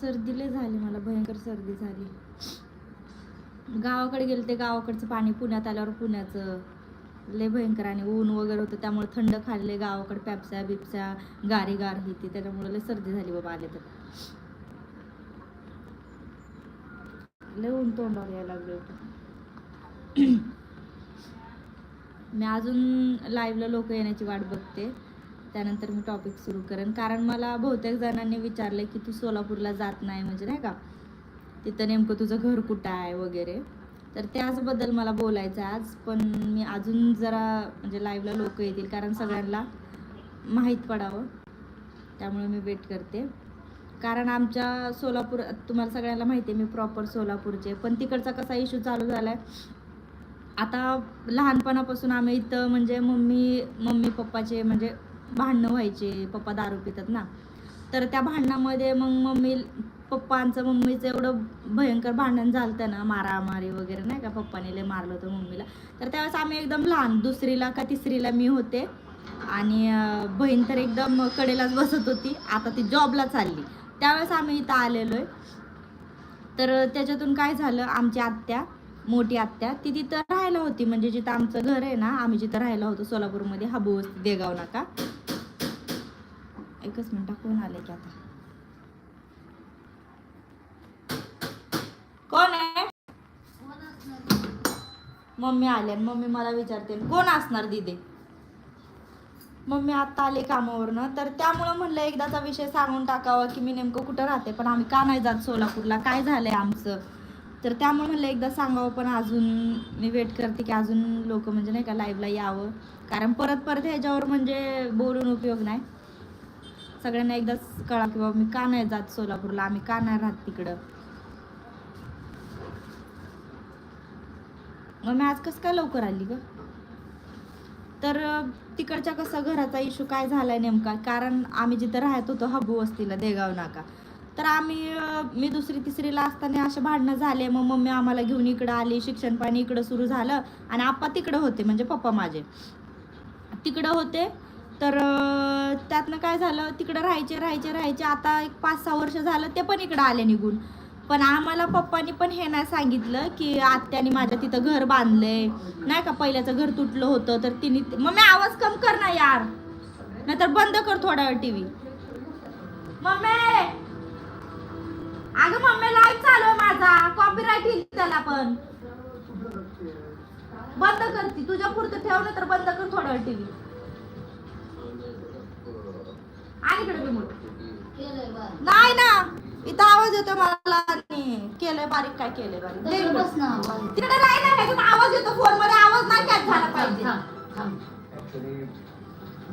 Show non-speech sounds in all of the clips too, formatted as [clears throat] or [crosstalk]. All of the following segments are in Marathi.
सर्दीले झाली मला भयंकर सर्दी झाली. गावाकडे गेले ते गावाकडचं पाणी पुण्यात आल्यावर पुण्याचं. लय भयंकर आणि ऊन वगैरे होतं त्यामुळे थंड खाल्ले गावाकडे पॅप्स्या बिपसा गारी गार ही ती त्याच्यामुळे लय सर्दी झाली बाबा आले तर. लय ऊन तोंडावर यायला लागले होते. [clears throat] मी अजून लाईव्हला लोक येण्याची वाट बघते. त्यानंतर मी टॉपिक सुरू करेन. कारण मला बहुतेक जणांनी विचारलं की तू सोलापूरला जात नाही म्हणजे नाही का? तिथं नेमकं तुझं घर कुठं आहे वगैरे. तर त्याचबद्दल मला बोलायचं आहे आज पण मी अजून जरा म्हणजे लाईव्हला लोक येतील कारण सगळ्यांना माहीत पडावं. त्यामुळे मी वेट करते. कारण आमच्या सोलापूर तुम्हाला सगळ्यांना माहिती आहे मी प्रॉपर सोलापूरचे पण तिकडचा कसा इश्यू चालू झाला आहे आता लहानपणापासून आम्ही इथं म्हणजे मम्मी मम्मी पप्पाचे म्हणजे भांडणं व्हायचे पप्पा दारू पितात ना. तर त्या भांडणामध्ये मग मम्मी पप्पांचं मम्मीचं एवढं भयंकर भांडण झालं ना मारामारी वगैरे नाही का पप्पाने लय मारलं होतं मम्मीला. तर त्यावेळेस आम्ही एकदम लहान दुसरीला का तिसरीला मी होते. आणि बहीण तर एकदम कडेलाच बसत होती. आता ती जॉबला चालली. त्यावेळेस आम्ही इथं आलेलो आहे तर त्याच्यातून काय झालं आमची आत्या मोठी आत्या ती तिथं राहायला होती. म्हणजे जिथं आमचं घर आहे ना आम्ही जिथं राहायला होतो सोलापूरमध्ये हबू वस्ती देगाव नाका एकच मिनिट कोण आले की आता? कोण आहे? मम्मी आले मम्मी मला विचारते कोण असणार दिदे? मम्मी आता आले कामावरनं. तर त्यामुळं म्हणलं एकदाचा विषय सांगून टाकावा की मी नेमकं कुठं राहते पण आम्ही का नाही जात सोलापूरला? काय झालंय आमचं? तर त्यामुळे म्हणलं एकदा सांगावं पण अजून मी वेट करते की अजून लोक म्हणजे नाही का लाईव्हला यावं. कारण परत परत ह्याच्यावर म्हणजे बोलून उपयोग नाही. सगळ्यांना एकदाच कळा की बाबा मी का नाही जात सोलापूरला आम्ही का नाही राहत तिकडं? मग मी आज कसं काय लवकर आली ग? तर तिकडच्या कसा घराचा इश्यू काय झालाय नेमका? कारण आम्ही जिथं राहत होतो हबू वस्तीला देगाव नाका. तर आम्ही मी दुसरी तिसरीला असताना असे भांडणं झाले. मग मम्मी आम्हाला घेऊन इकडं आली शिक्षण पाणी इकडं सुरू झालं. आणि आप्पा तिकडं होते म्हणजे पप्पा माझे. तिकडं होते तर त्यातनं काय झालं? तिकडं राहायचे राहायचे राहायचे. आता एक पाच सहा वर्ष झालं ते पण इकडं आले निघून. पण आम्हाला पप्पानी पण हे नाही सांगितलं की आत्याने माझ्या तिथं घर बांधलंय. नाही का? पहिल्याचं घर तुटलं होतं तर तिने मम्मी आवाज कम कर ना यार. नाहीतर बंद कर थोडा वेळ टीव्ही. मम्मी! अगं मम्मी लाईव्ह चालू आहे माझा. कॉपीराईट येईल त्याला पण. बंद कर ती. तुझ्या पुरतं ठेव ना तर बंद कर थोडा वेळ टीव्ही. नाही ना इथं आवाज येतो मला केलंय बारीक काय केलंय बारीक. तिकडे नाही ना ह्याच्यात आवाज येतो फोनमध्ये आवाज नाही काय झाला पाहिजे.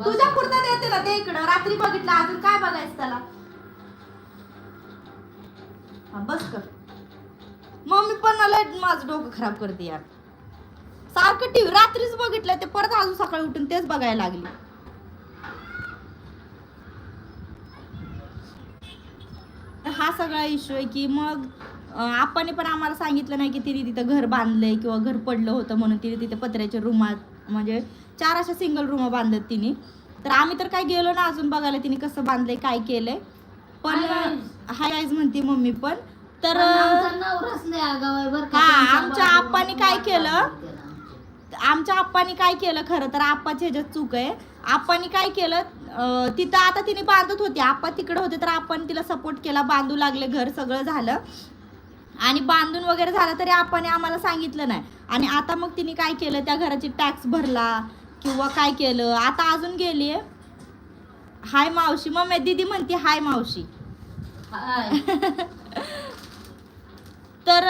तुझ्या पुरता देते ना ते इकडं. रात्री बघितलं अजून काय बघायचं त्याला? बस कर. मम्मी पण मला माझं डोकं खराब करते यार. सारखं टीव्ही रात्रीच बघितलं ते परत अजून सकाळी उठून तेच बघायला लागली. तर हा सगळा इश्यू आहे की मग आपण पण आम्हाला सांगितलं नाही की तिने तिथं घर बांधलंय किंवा घर पडलं होतं म्हणून तिने तिथे पत्र्याच्या रूमात म्हणजे चार अशा सिंगल रूम बांधत तिने. तर आम्ही तर काय गेलो ना अजून बघायला तिने कसं बांधलंय काय केलंय. पण. हाय आईज म्हणते मम्मी पण. तर हा, आमच्या आप्पांनी काय केलं? आमच्या आप्पानी काय केलं खरं तर आप्पाची ह्याच्यात चूक आहे. आप्पानी काय केलं? तिथं आता तिने बांधत होती. आप्पा तिकडे होते तर आपण तिला सपोर्ट केला. बांधू लागले घर सगळं झालं. आणि बांधून वगैरे झालं तरी आपण आम्हाला सांगितलं नाही. आणि आता मग तिने काय केलं? त्या घराची टॅक्स भरला किंवा काय केलं? आता अजून गेली हाय मावशी. मग दीदी म्हणते हाय मावशी. [laughs] तर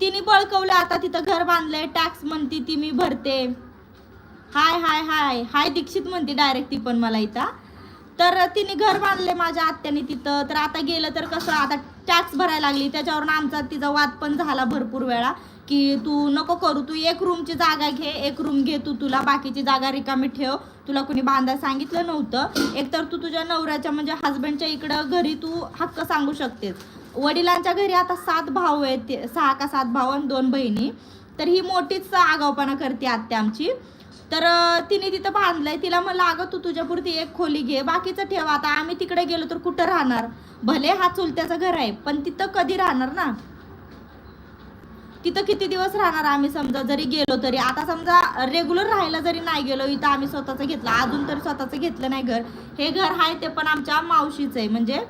तिने बळकवलं. आता तिथं घर बांधलंय. टॅक्स म्हणते ती मी भरते. हाय हाय हाय. हाय दीक्षित म्हणते डायरेक्ट ती पण मला इथं. तर तिने घर बांधले माझ्या आत्याने तिथं. तर आता गेलं तर कसं आता टॅक्स भरायला लागली. त्याच्यावरून आमचा तिचा वाद पण झाला भरपूर वेळा की तू नको करू तू एक रूमची जागा घे एक रूम घे तू तुला. बाकीची जागा रिकामी ठेव. तुला कुणी बांधायला सांगितलं नव्हतं. एकतर तू तुझ्या नवऱ्याच्या म्हणजे हस्बंडच्या इकडं घरी तू हक्क सांगू शकतेस. वडिलांच्या घरी आता सात भाऊ आहेत. ते- सहा का सात भाऊ आणि दोन बहिणी. तर ही मोठीच आगावपणा करते आत्या आमची. तर तिने तिथं बांधलंय. तिला मग अगं तू तुझ्यापुरती एक खोली घे. बाकीचं ठेव. आता आम्ही तिकडे गेलो तर कुठं राहणार? भले हा चुलत्याचं घर आहे पण तिथं कधी राहणार ना? तिथं किती दिवस राहणार आम्ही समजा? जरी गेलो तरी. आता समजा रेग्युलर राहायला जरी नाही गेलो इथं आम्ही स्वतःचं घेतलं. अजून तरी स्वतःचं घेतलं नाही घर. हे घर आहे ते पण आमच्या मावशीचं आहे. म्हणजे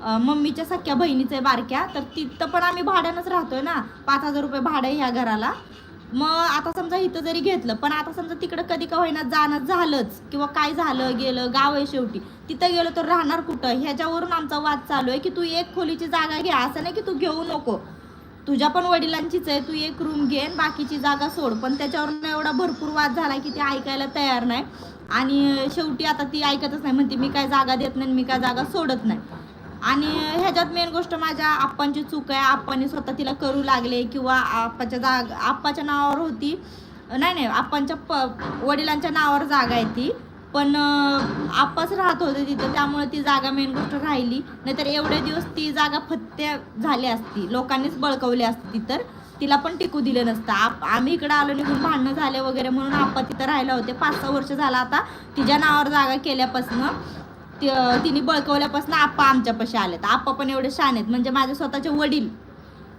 मम्मीच्या सख्या बहिणीचं आहे बारक्या. तर तिथं पण आम्ही भाड्यानंच राहतोय ना? पाच हजार रुपये भाडं आहे ह्या घराला. मग आता समजा इथं जरी घेतलं पण आता समजा तिकडं कधी का होईना जाणं झालंच किंवा काय झालं गेलं गाव आहे शेवटी. तिथं गेलो तर राहणार कुठं? ह्याच्यावरून आमचा वाद चालू आहे की तू एक खोलीची जागा घे असं नाही की तू घेऊ नको. तुझ्या पण वडिलांचीच आहे तू एक रूम घे बाकीची जागा सोड. पण त्याच्यावरून एवढा भरपूर वाद झाला की ते ऐकायला तयार नाही. आणि शेवटी आता ती ऐकतच नाही म्हणते मी काय जागा देत नाही आणि मी काय जागा सोडत नाही. आणि ह्याच्यात मेन गोष्ट माझ्या आप्पांची चूक आहे. आप्पांनी स्वतः तिला करू लागले किंवा आप्पाच्या जाग आप्पाच्या नावावर होती. नाही नाही आप्पांच्या प वडिलांच्या नावावर जागा आहे ती. पण आप्पाच राहत होते तिथं त्यामुळे ती जागा मेन गोष्ट राहिली. नाहीतर एवढे दिवस ती जागा फत्त्या झाली असती. लोकांनीच बळकवली असती तर. तिला पण टिकू दिलं नसतं. आप आम्ही इकडं आलो निघून भांडणं झाले वगैरे म्हणून आप्पा तिथं राहिला होते. पाच सहा वर्ष झाला आता तिच्या नावावर जागा केल्यापासनं. तिने बळकवल्यापासून आप्पा आमच्यापाशी आले तर आप्पा पण एवढे शान आहेत. म्हणजे माझे स्वतःचे वडील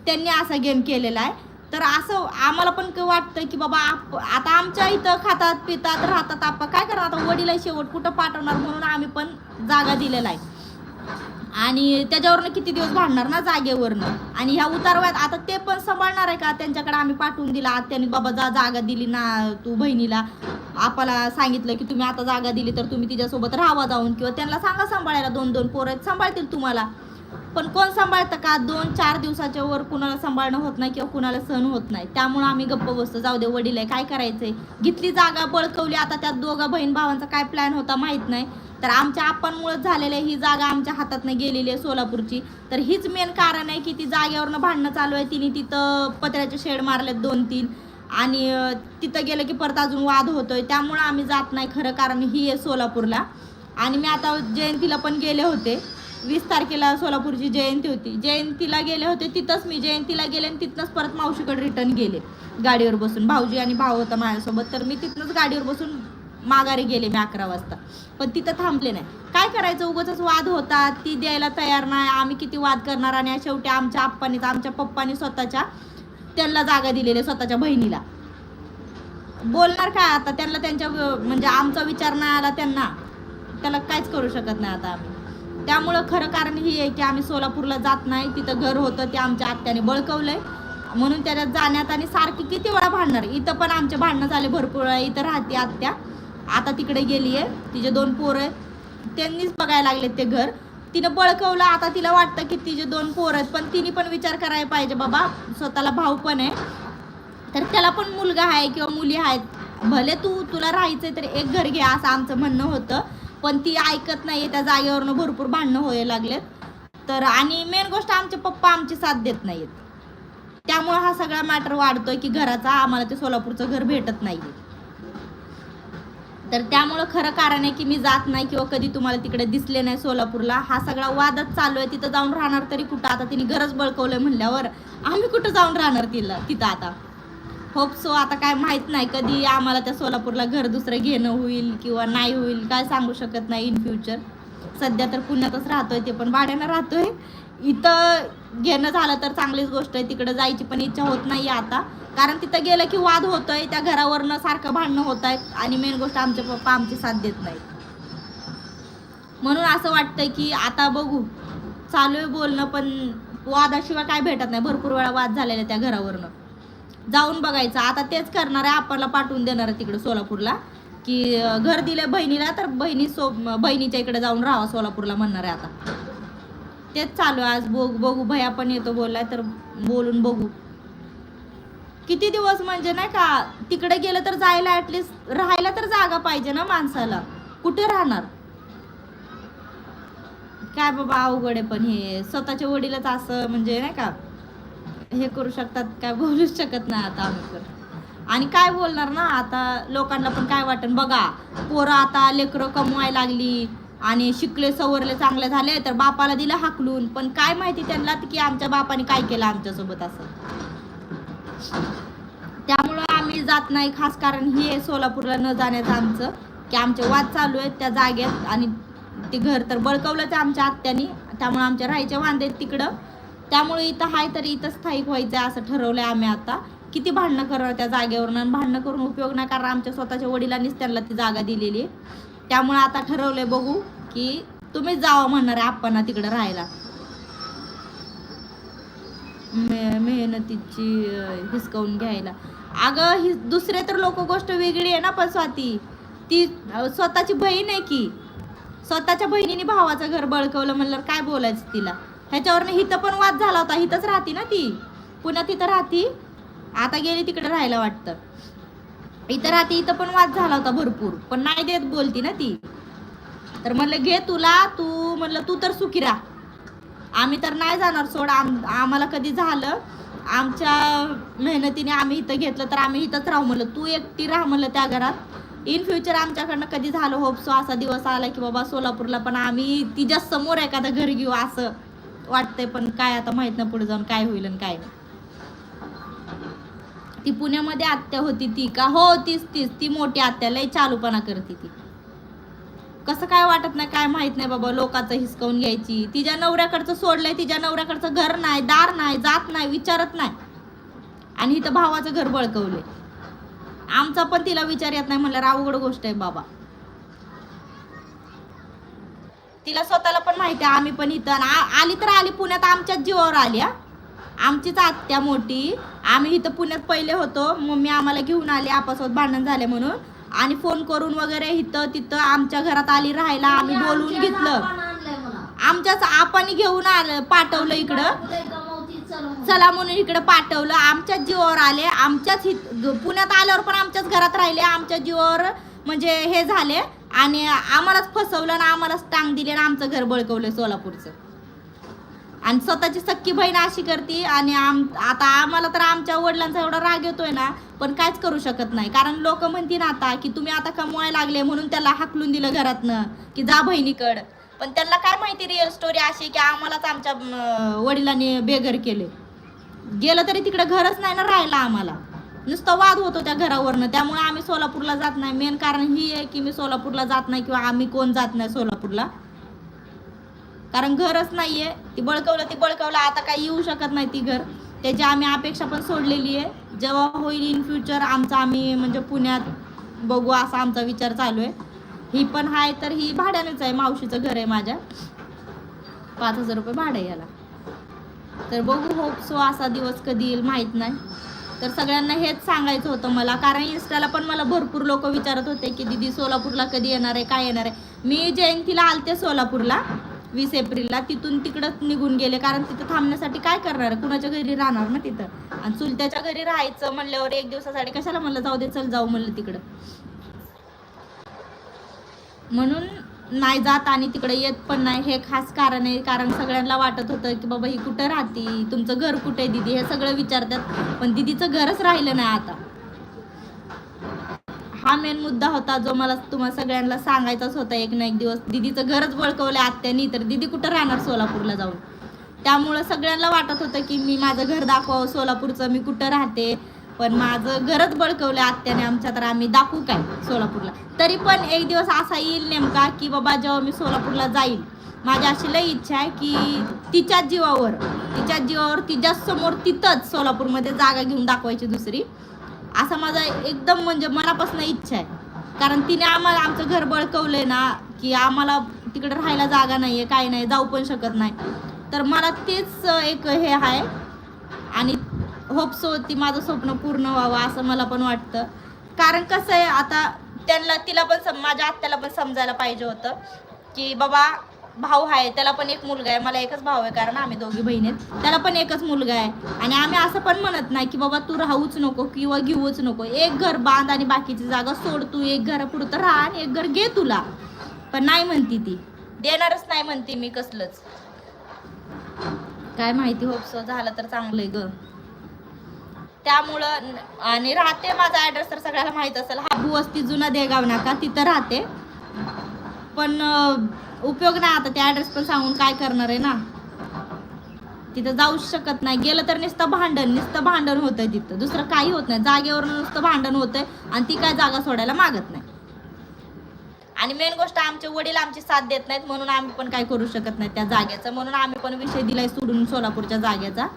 त्यांनी असा गेम केलेला आहे. तर असं आम्हाला पण क- वाटतं की बाबा आप आता आमच्या इथं खातात पितात राहतात आप्पा. काय करणार आता? वडील आहे शेवट कुठं पाठवणार म्हणून आम्ही पण जागा दिलेला आहे. आणि त्याच्यावरनं किती दिवस भांडणार ना जागेवरनं? आणि ह्या उतारवयात आता ते पण सांभाळणार आहे का? त्यांच्याकडे आम्ही पाठवून दिला. आत्याने बाबा जा जागा दिली ना तू बहिणीला. आपल्याला सांगितलं की तुम्ही आता जागा दिली तर तुम्ही तिच्यासोबत राहावा जाऊन. किंवा त्यांना सांगा सांभाळायला दोन दोन पोरं आहेत, सांभाळतील तुम्हाला. पण कोण सांभाळतं का? दोन चार दिवसाच्या वर कुणाला सांभाळणं होत नाही किंवा कुणाला सहन होत नाही. त्यामुळं आम्ही गप्प बसतो. जाऊ दे वडील आहे काय करायचंय? घेतली जागा बळकवली. आता त्यात दोघा बहीण भावांचा काय प्लॅन होता माहीत नाही. तर आमच्या आप्पांमुळेच झालेलं आहे ही जागा आमच्या हातातनं गेलेली आहे सोलापूरची. तर हीच मेन कारण आहे की ती जागेवरनं भांडणं चालू आहे. तिने तिथं पत्र्याचे शेड मारलेत दोन तीन आणि तिथं गेलं की परत अजून वाद होतोय. त्यामुळं आम्ही जात नाही खरं कारण ही आहे सोलापूरला. आणि मी आता जयंतीला पण गेले होते. वीस तारखेला सोलापूरची जयंती होती. जयंतीला गेले होते तिथंच मी. जयंतीला गेले आणि तिथनंच परत मावशीकडे रिटर्न गेले. गाडीवर बसून. भाऊजी आणि भाऊ होता माझ्यासोबत. तर मी तिथनंच गाडीवर बसून माघारी गेले मी अकरा वाजता. पण तिथं थांबले नाही. काय करायचं? उगाच वाद होतात. ती द्यायला तयार नाही. आम्ही किती वाद करणार? आणि शेवटी आमच्या आप्पानीच आमच्या पप्पानी स्वतःच्या त्यांना जागा दिलेली आहे, स्वतःच्या बहिणीला. बोलणार काय आता? त्यांना त्यांच्या म्हणजे आमचा विचार नाही आला त्यांना. त्याला काहीच करू शकत नाही आता आम्ही. त्यामुळं खरं कारण ही आहे की आम्ही सोलापूरला जात नाही. तिथं घर होतं ते आमच्या आत्याने बळकवलंय. म्हणून त्याच्यात जाण्यात आणि सारखी किती वेळा भांडणार? इथं पण आमचे भांडणं झाले भरपूर. वेळा इथं राहते आत्या. आता तिकडे गेली आहे. तिचे दोन पोरं आहेत. त्यांनीच बघायला लागले ते घर. तिनं बळकवलं. आता तिला वाटतं की तिचे दोन पोरं आहेत. पण तिने पण विचार करायला पाहिजे बाबा. स्वतःला भाऊ पण आहे. तर त्याला पण मुलगा आहे किंवा मुली आहेत. भले तू तुला राहायचंय तर एक घर घ्या असं आमचं म्हणणं होतं. पण ती ऐकत नाही त्या जागेवरनं भरपूर भांडणं व्हायला लागलेत. तर आणि मेन गोष्ट आमचे पप्पा आमची साथ देत नाहीत त्यामुळं हा सगळा मॅटर वाढतोय की घराचा आम्हाला ते सोलापूरचं घर भेटत नाही तर त्यामुळं खरं कारण आहे की मी जात नाही किंवा कधी तुम्हाला तिकडे दिसले नाही सोलापूरला. हा सगळा वादच चालू आहे. तिथं जाऊन राहणार तरी कुठं? आता तिने गरज बळकवलंय म्हणल्यावर आम्ही कुठं जाऊन राहणार तिला? तिथं आता. होप सो आता काय माहीत नाही. कधी आम्हाला त्या सोलापूरला घर दुसरं घेणं होईल किंवा नाही होईल काय सांगू शकत नाही इन फ्युचर सध्या तर पुण्यातच राहतोय ते पण. भाड्यानं राहतोय. इथं घेणं झालं तर चांगलीच गोष्ट आहे. तिकडे जायची पण इच्छा होत नाही आता. कारण तिथं गेलं की वाद होतोय त्या घरावरनं सारखं भांडणं होत आहेत आणि मेन गोष्ट आमचे पप्पा आमची साथ देत नाही म्हणून असं वाटतंय की आता बघू. चालू आहे बोलणं पण वादाशिवाय काय भेटत नाही. भरपूर वेळा वाद झालेला आहे त्या घरावरनं. जाऊन बघायचं. आता तेच करणार आहे. आपल्याला पाठवून देणार आहे तिकडे सोलापूरला. की घर दिले बहिणीला तर बहिणी सो बहिणीच्या इकडे जाऊन राहावा सोलापूरला म्हणणार आहे आता. तेच चालू आहे. आज बघू बघू भैया पण येतो बोललाय तर बोलून बघू. किती दिवस म्हणजे नाही का तिकडे गेलं तर जायला ऍटलिस्ट राहायला तर जागा पाहिजे ना माणसाला. कुठे राहणार? काय बाबा अवघड आहे पण हे. स्वतःचे वडीलच असं म्हणजे नाही का हे करू शकतात काय बोलूच शकत नाही आता आम्ही तर आणि काय बोलणार ना आता लोकांना पण काय वाटन? बघा पोरं आता लेकरं कमवायला लागली आणि शिकले सवरले चांगले झाले तर बापाला दिलं हाकलून. पण काय माहिती त्यांना की आमच्या बापाने काय केलं आमच्यासोबत असं? त्यामुळं आम्ही जात नाही खास कारण हे आहे सोलापूरला न जाण्याचं आमचं की आमचे वाद चालू आहेत त्या जागेत आणि ते घर तर बळकवलंच आमच्या आत्यानी त्यामुळे आमच्या राहायचे वांदे तिकडं. त्यामुळे इथं हाय तरी इथं स्थायिक व्हायचं आहे असं ठरवलंय आम्ही आता. किती भांडणं करणार त्या जागेवरून आणि भांडणं करून उपयोग नाही कारण आमच्या स्वतःच्या वडिलांनीच त्यांना ती जागा दिलेली आहे. त्यामुळे आता ठरवलंय बघू की तुम्हीच जावं म्हणणार आहे आपण तिकडं राहायला. मे- मेहनतीची हिसकावून घ्यायला. अगं ही दुसरे तर लोक गोष्ट वेगळी आहे ना पण स्वाती. ती स्वतःची बहीण आहे की. स्वतःच्या बहिणीने भावाचं घर बळकवलं म्हणलं काय बोलायचं तिला? ह्याच्यावरनं हिथं पण वाद झाला होता. हिथंच राहती ना ती. पुण्यात तिथं राहती. आता गेली तिकडे राहायला वाटतं. इथं राहती इथं पण वाद झाला होता भरपूर. पण नाही देत बोलती ना ती. तर म्हणलं घे तुला तू म्हणलं तू तर सुखी राहा. आम्ही तर नाही जाणार सोड. आम आम्हाला कधी झालं? आमच्या मेहनतीने आम्ही इथं घेतलं तर आम्ही इथंच राहू म्हणलं. तू एकटी राह म्हणलं त्या घरात. इन फ्युचर आमच्याकडनं कधी झालं होपसो असा दिवस आला की बाबा सोलापूरला पण आम्ही तिच्या समोर एखादं घर घेऊ असं वाटतंय पण काय आता माहीत नाही पुढे जाऊन काय होईल आणि काय नाही. ती पुण्यामध्ये आत्या होती ती का? हो तीच तीच. ती मोठी आत्या. लय चालूपणा करते ती. कसं काय वाटत नाही काय माहीत नाही बाबा लोकांचं हिसकावून घ्यायची. तिच्या नवऱ्याकडचं सोडलंय तिच्या नवऱ्याकडचं घर नाही दार नाही जात नाही विचारत नाही. आणि इथं भावाचं घर बळकवले आमचा पण तिला विचार येत नाही म्हणलं अवघड गोष्ट आहे बाबा. तिला स्वतःला पण माहिती आहे आम्ही पण इथं. आली तर आली पुण्यात आमच्याच जीवावर आली हा. आमचीच आत्या मोठी. आम्ही इथं पुण्यात पहिले होतो मम्मी आम्हाला घेऊन आली आपासोबत भांडण झाले म्हणून. आणि फोन करून वगैरे इथं तिथं आमच्या घरात आली राहायला आम्ही बोलवून आमच्या घेतलं. आमच्याच आपण घेऊन आलं पाठवलं इकडं. चल म्हणून. इकडे पाठवलं. आमच्याच जीवावर आले. आमच्याच पुण्यात आल्यावर पण आमच्याच घरात राहिले. आमच्या जीवावर म्हणजे हे झाले. आणि आम्हालाच फसवलं आणि आम्हालाच टांग दिली आणि आमचं घर बळकवलं सोलापूरचं. आणि स्वतःची सख्खी बहीण अशी करते आणि आम आता आम्हाला तर आमच्या वडिलांचा एवढा राग येतोय ना पण काहीच करू शकत नाही. कारण लोक म्हणतील आता की तुम्ही आता कमवायला लागले म्हणून त्याला हाकलून दिलं घरातनं की जा बहिणीकड. पण त्यांना काय माहिती रिअल स्टोरी अशी की आम्हालाच आमच्या वडिलांनी बेघर केले. गेलं तरी तिकडे घरच नाही ना राहिला आम्हाला. नुसतं वाद होतो त्या घरावरनं. त्यामुळे आम्ही सोलापूरला जात नाही. मेन कारण ही आहे की मी सोलापूरला जात नाही किंवा आम्ही कोण जात नाही सोलापूरला. कारण घरच नाहीये. ती बळकवलं ती बळकवलं. आता काही येऊ शकत नाही ती घर. त्याची आम्ही अपेक्षा पण सोडलेली आहे. जेव्हा होईल इन फ्युचर आमचं आम्ही म्हणजे पुण्यात बघू असा आमचा विचार चालू आहे. ही पण आहे तर ही भाड्यानेच आहे. मावशीचं घर आहे माझ्या. पाच हजार रुपये भाडं याला. तर बघू होप सो असा दिवस कधी येईल माहीत नाही. तर सगळ्यांना हेच सांगायचं होतं मला. कारण इन्स्टाला पण मला भरपूर लोक विचारत होते की दीदी सोलापूरला कधी येणार आहे? काय येणार आहे? मी जयंतीला आलते सोलापूरला. वीस एप्रिलला तिथून तिकडंच निघून गेले. कारण तिथं थांबण्यासाठी काय करणार? कुणाच्या घरी राहणार ना तिथं? आणि चुलत्याच्या घरी राहायचं म्हणल्यावर एक दिवसासाठी कशाला म्हणलं जाऊ दे चल जाऊ म्हणलं तिकडं. म्हणून नाही जात आणि तिकडे येत पण नाही. हे खास कारण आहे. कारण सगळ्यांना वाटत होतं की बाबा ही कुठं राहती? तुमचं घर कुठे दिदी? हे सगळं विचारतात. पण दिदीचं घरच राहिलं नाही आता. हा मेन मुद्दा होता जो मला तुम्हाला सगळ्यांना सांगायचाच होता. एक ना एक दिवस दिदीचं घरच बळकवलं आत्यानी तर दिदी कुठं राहणार सोलापूरला जाऊन? त्यामुळं सगळ्यांना वाटत होतं की मी माझं घर दाखवावं सोलापूरचं मी कुठं राहते. पण माझं घरच बळकवलं आत्याने आमच्या तर आम्ही दाखवू काय सोलापूरला? तरी पण एक दिवस असा येईल नेमका की बाबा जेव्हा मी सोलापूरला जाईल माझी अशी लई इच्छा आहे की तिच्याच जीवावर तिच्याच जीवावर तिच्याच समोर तिथंच सोलापूरमध्ये जागा घेऊन दाखवायची दुसरी. असा माझा एकदम म्हणजे मनापासून इच्छा आहे. कारण तिने आम्हाला आमचं घर बळकवलंय ना की आम्हाला तिकडे राहायला जागा नाहीये काय नाही जाऊ पण शकत नाही. तर मला तेच एक हे आहे. आणि होपसो ती माझं स्वप्न पूर्ण व्हावं असं मला पण वाटतं. कारण कसं आहे आता त्यांना तिला पण सम माझ्या आत्याला पण समजायला पाहिजे होतं की बाबा भाऊ आहे त्याला पण एक मुलगा आहे. मला एकच भाऊ आहे कारण आम्ही दोघी बहिणी आहेत. त्याला पण एकच मुलगा आहे. आणि आम्ही असं पण म्हणत नाही की बाबा तू राहूच नको किंवा घेऊच नको. एक घर बांध आणि बाकीची जागा सोड तू. एक घरापुरतं राहा आणि एक घर घे तुला. पण नाही म्हणती ती. देणारच नाही म्हणते मी कसलंच. काय माहिती होप सो झालं तर चांगलंय ग. त्यामुळं आणि राहते माझा ॲड्रेस तर सगळ्याला माहीत असेल. हा वस्ती जुना देगाव नाका तिथं राहते. पण उपयोग नाही आता. ते ॲड्रेस पण सांगून काय करणार आहे ना? तिथं जाऊच शकत नाही. गेलं तर नुसतं भांडण नुसतं भांडण होतंय तिथं. दुसरं काही होत नाही. जागेवर नुसतं भांडण होतंय आणि ती काय जागा सोडायला मागत नाही. आणि मेन गोष्ट आमचे वडील आमची साथ देत नाहीत म्हणून आम्ही पण काय करू शकत नाही त्या जागेचा. म्हणून आम्ही पण विषय दिलाय सोडून सोलापूरच्या जागेचा.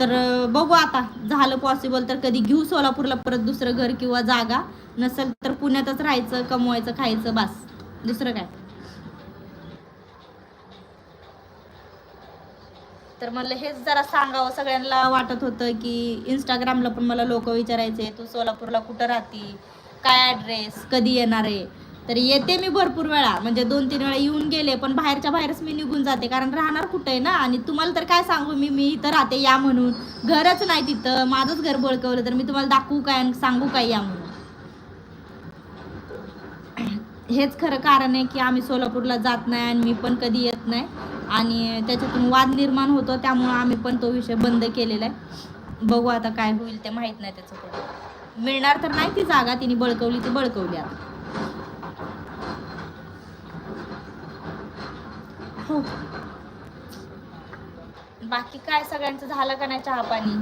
तर बघू आता. झालं पॉसिबल तर कधी घेऊ सोलापूरला परत दुसरं घर किंवा जागा. नसेल तर पुण्यातच राहायचं कमवायचं खायचं बस. दुसरं काय? तर म्हणलं हेच जरा सांगावं सगळ्यांना वाटत होतं की इंस्टाग्रामला पण मला लोक विचारायचे तू सोलापूरला कुठं राहती? काय ॲड्रेस कधी येणार आहे? तर येते मी भरपूर वेळा म्हणजे दोन तीन वेळा येऊन गेले पण बाहेरच्या बाहेरच मी निघून जाते कारण राहणार कुठं आहे ना? आणि तुम्हाला तर काय सांगू मी मी इथं राहते या म्हणून. घरच नाही तिथं माझंच घर बळकवलं तर मी तुम्हाला दाखवू काय आणि सांगू काय या म्हणून? हेच खरं कारण आहे की आम्ही सोलापूरला जात नाही आणि मी पण कधी येत नाही. आणि त्याच्यातून वाद निर्माण होतो त्यामुळं आम्ही पण तो विषय बंद केलेला आहे. बघू आता काय होईल ते माहीत नाही त्याचं पुढे मिळणार तर नाही ती जागा तिने बळकवली ती बळकवली आता. हो. बाकी काय सगळ्यांचं झालं का नाही चहा पाणी?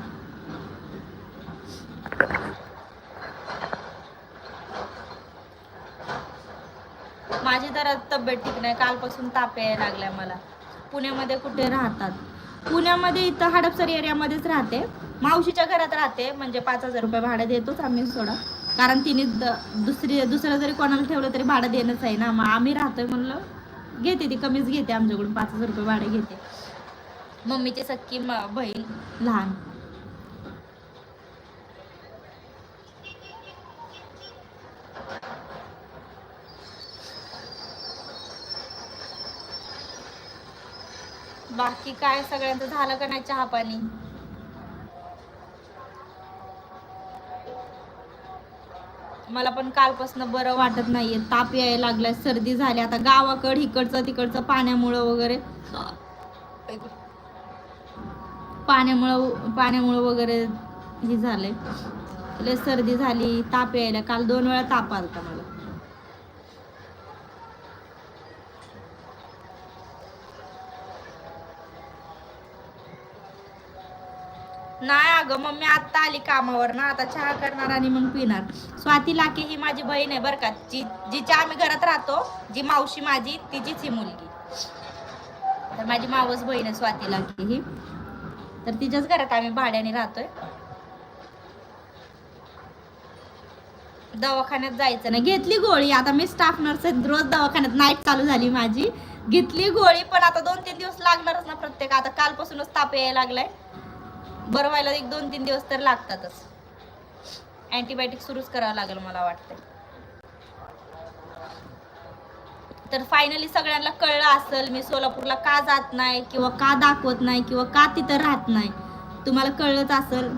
माझी तर तब्येत ठीक नाही. कालपासून ताप यायला लागलाय मला. पुण्यामध्ये कुठे राहतात? पुण्यामध्ये इथं हडपसर एरियामध्येच राहते. मावशीच्या घरात राहते. म्हणजे पाच हजार रुपये भाडं देतोच आम्ही सोडा. कारण तिने द- दुसरी दुसरं जरी कोणाला ठेवलं तरी भाडं देणंच आहे ना. मग आम्ही राहतोय म्हणलं घेते ती कमीच घेते आमच्याकडून. पाच हजार रुपये भाडं घेते. मम्मीची सक्की म- बहीण लहान. बाकी काय सगळ्यांचं झालं का नाही चहा पाणी मला पण कालपासून बरं वाटत नाहीये. ताप यायला लागलाय सर्दी झाली. आता गावाकड इकडचं तिकडचं पाण्यामुळं वगैरे. पाण्यामुळं पाण्यामुळं वगैरे हे झालंय. लय सर्दी झाली ताप यायला. काल दोन वेळा ताप आलता मला नाही अगं मम्मी आत्ता आली कामावर ना आता चहा करणार आणि मग पिणार. स्वाती लाके ही माझी बहीण आहे बरं का. जी जिच्या आम्ही घरात राहतो जी मावशी माझी तिचीच ही मुलगी. तर माझी मावस बहीण आहे स्वाती लाके ही. तर तिच्याच घरात आम्ही भाड्याने राहतोय. दवाखान्यात जायचं नाही. घेतली गोळी. आता मी स्टाफ नर्स आहे. रोज दवाखान्यात नाईट चालू झाली माझी. घेतली गोळी पण आता दोन तीन दिवस लागणारच ना प्रत्येक. आता कालपासूनच ताप यायला लागलाय. बरं व्हायला एक दोन तीन दिवस तर लागतातच. अँटीबायोटिक सुरूच करावं लागेल मला वाटतं तर फायनली सगळ्यांना कळलं असेल मी सोलापूरला का जात नाही किंवा का दाखवत नाही किंवा का तिथं राहत नाही. तुम्हाला कळलंच असेल.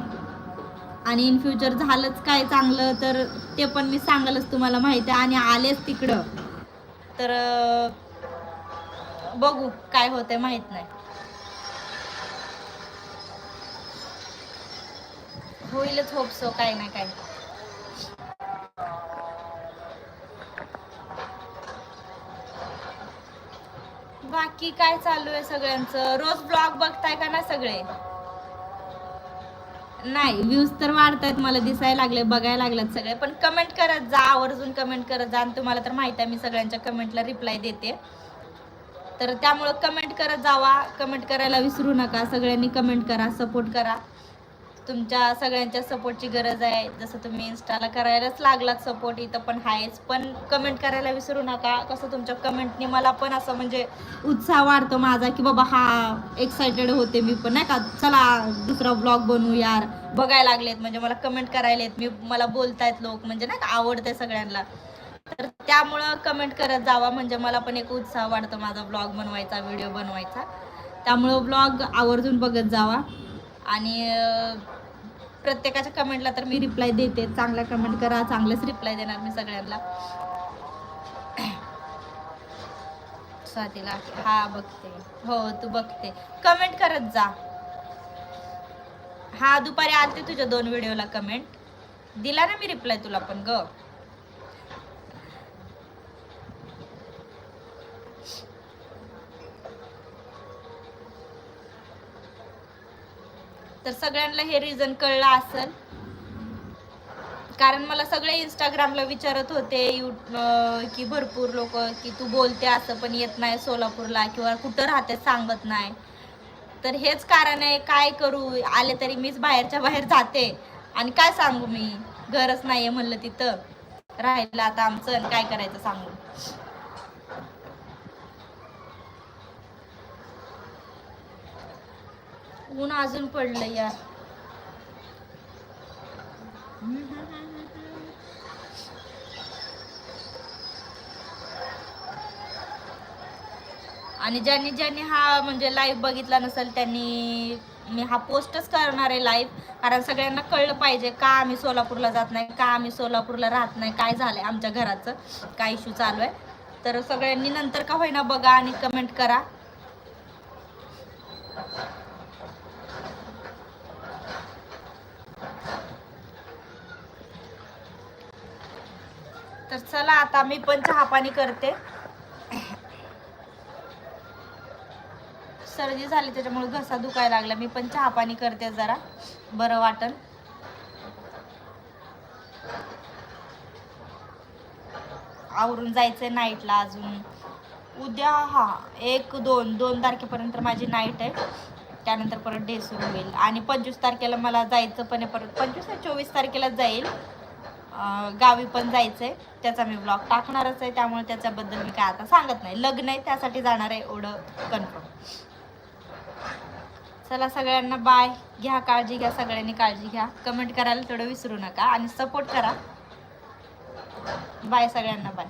आणि इन फ्युचर झालंच काय चांगलं तर ते पण मी सांगालच तुम्हाला माहिती आहे. आणि आलेच तिकडं. तर बघू काय होतंय माहीत नाही. होईलच होप सो काय ना काय बाकी काय चालू आहे सगळ्यांचं? रोज ब्लॉग बघताय का ना सगळे? नाही व्ह्यूज तर वाढतायत मला दिसायला लागले बघायला लागलेत सगळे. पण कमेंट करत जा आवर्जून कमेंट करत जा. आणि तुम्हाला तर माहिती आहे मी सगळ्यांच्या कमेंटला रिप्लाय देते. तर त्यामुळं कमेंट करत जावा. कमेंट करायला विसरू नका. सगळ्यांनी कमेंट करा सपोर्ट करा. तुमच्या सगळ्यांच्या सपोर्टची गरज आहे. जसं तुम्ही इन्स्टाला करायलाच लागलात सपोर्ट इथं पण आहेच. पण कमेंट करायला विसरू नका. कसं तुमच्या कमेंटनी मला पण असं म्हणजे उत्साह वाढतो माझा की बाबा हा एक्सायटेड होते मी पण. नाही का? चला दुसरा ब्लॉग बनवू यार. बघायला लागलेत. म्हणजे मला कमेंट करायला आहेत मी मला बोलतायत लोक. म्हणजे नाही का आवडते सगळ्यांना. तर त्यामुळं कमेंट करत जावा. म्हणजे मला पण एक उत्साह वाढतो माझा ब्लॉग बनवायचा व्हिडिओ बनवायचा. त्यामुळं ब्लॉग आवर्जून बघत जावा. आणि प्रत्येकाच्या कमेंटला तर मी रिप्लाय देते. चांगला कमेंट करा चांगलेच रिप्लाय देणार मी सगळ्यांना. [clears throat] स्वातीला हा बघते. हो तू बघते. कमेंट करत जा. हा दुपारी आलते तुझ्या दोन व्हिडिओला कमेंट दिला ना मी रिप्लाय तुला पण ग? तर सगळ्यांना हे रिझन कळलं असेल. कारण मला सगळे इंस्टाग्रामला विचारत होते यू की भरपूर लोक की तू बोलते असं पण येत नाही सोलापूरला किंवा कुठं राहते सांगत नाही. तर हेच कारण आहे काय करू? आले तरी मीच बाहेरच्या बाहेर जाते. आणि काय सांगू मी? घरच नाही आहे म्हणलं तिथं. राहिलं आता आमचं आणि काय करायचं सांगू? ऊन अजून पडलं यार. आणि ज्यांनी ज्यांनी हा म्हणजे लाईव्ह बघितला नसेल त्यांनी मी हा पोस्टच करणार आहे लाईव्ह कारण सगळ्यांना कळलं पाहिजे का आम्ही सोलापूरला जात नाही का आम्ही सोलापूरला राहत नाही काय झालंय आमच्या घराचं काय इश्यू चालू आहे. तर सगळ्यांनी नंतर का होईना बघा आणि कमेंट करा. तर चला आता मी पण चहा पाणी करते. सर्दी झाली त्याच्यामुळे घसा दुखायला लागला. मी पण चहा पाणी करते जरा. बरं वाटन. आवरून जायचंय नाईटला अजून. उद्या हा एक दोन दोन तारखेपर्यंत माझी नाईट आहे. त्यानंतर परत डे सुरू होईल. आणि पंचवीस तारखेला मला जायचं पण आहे परत पंचवीस चोवीस तारखेला जाईल. गावी पण जायचं आहे त्याचा मी ब्लॉग टाकणारच आहे. त्यामुळे त्याच्याबद्दल मी काय आता सांगत नाही. लग्न आहे त्यासाठी जाणार आहे एवढं कन्फर्म चला सगळ्यांना बाय घ्या काळजी घ्या सगळ्यांनी काळजी घ्या. कमेंट करायला थोडं विसरू नका आणि सपोर्ट करा. बाय सगळ्यांना बाय